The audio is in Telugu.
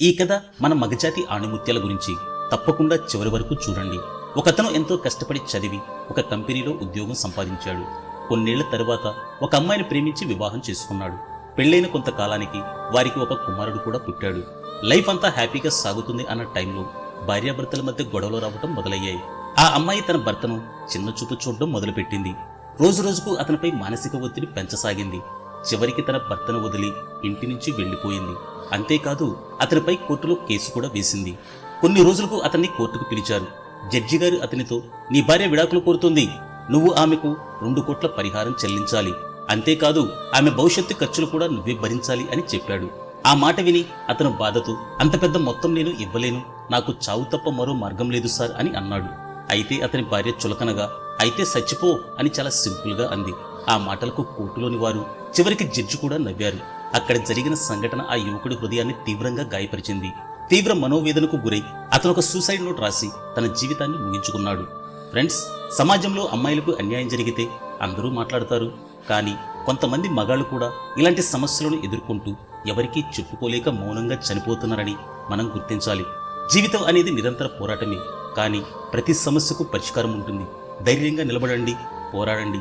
ఈ కథ మన మగజాతి ఆణిముత్యాల గురించి తప్పకుండా చివరి వరకు చూడండి. ఒకతను ఎంతో కష్టపడి చదివి ఒక కంపెనీలో ఉద్యోగం సంపాదించాడు. కొన్నేళ్ళ తరువాత ఒక అమ్మాయిని ప్రేమించి వివాహం చేసుకున్నాడు. పెళ్ళైన కొంతకాలానికి వారికి ఒక కుమారుడు కూడా పుట్టాడు. లైఫ్ అంతా హ్యాపీగా సాగుతుంది అన్న టైంలో భార్యాభర్తల మధ్య గొడవలు రావటం మొదలయ్యాయి. ఆ అమ్మాయి తన భర్తను చిన్న చూపు చూడడం మొదలుపెట్టింది. రోజు రోజుకు అతనిపై మానసిక ఒత్తిడి పెంచసాగింది. చివరికి తన భర్తను వదిలి ఇంటి నుంచి వెళ్ళిపోయింది అంతేకాదు అతనిపై కోర్టులో కేసు కూడా వేసింది. కొన్ని రోజులకు అతన్ని కోర్టుకు పిలిచారు. జడ్జి గారు అతనితో నీ భార్య విడాకులు కోరుతుంది. నువ్వు ఆమెకు రెండు కోట్ల పరిహారం చెల్లించాలి. అంతేకాదు ఆమె భవిష్యత్తు ఖర్చులు కూడా నువ్వే భరించాలి అని చెప్పాడు. ఆ మాట విని అతను బాధతో అంత పెద్ద మొత్తం నేను ఇవ్వలేను. నాకు చావు తప్ప మరో మార్గం లేదు సార్ అని అన్నాడు. అయితే అతని భార్య చులకనగా అయితే చచ్చిపో అని చాలా సింపుల్గా అంది. ఆ మాటలకు కోర్టులోని వారు చివరికి జడ్జి కూడా నవ్వారు. అక్కడ జరిగిన సంఘటన ఆ యువకుడి హృదయాన్ని తీవ్రంగా గాయపరిచింది. తీవ్ర మనోవేదనకు గురై అతను ఒక సూసైడ్ నోట్ రాసి తన జీవితాన్ని ముగించుకున్నాడు. ఫ్రెండ్స్ సమాజంలో అమ్మాయిలకు అన్యాయం జరిగితే అందరూ మాట్లాడతారు. కానీ కొంతమంది మగాళ్ళు కూడా ఇలాంటి సమస్యలను ఎదుర్కొంటూ ఎవరికీ చెప్పుకోలేక మౌనంగా చనిపోతున్నారని మనం గుర్తించాలి. జీవితం అనేది నిరంతర పోరాటమే. కానీ ప్రతి సమస్యకు పరిష్కారం ఉంటుంది. ధైర్యంగా నిలబడండి పోరాడండి.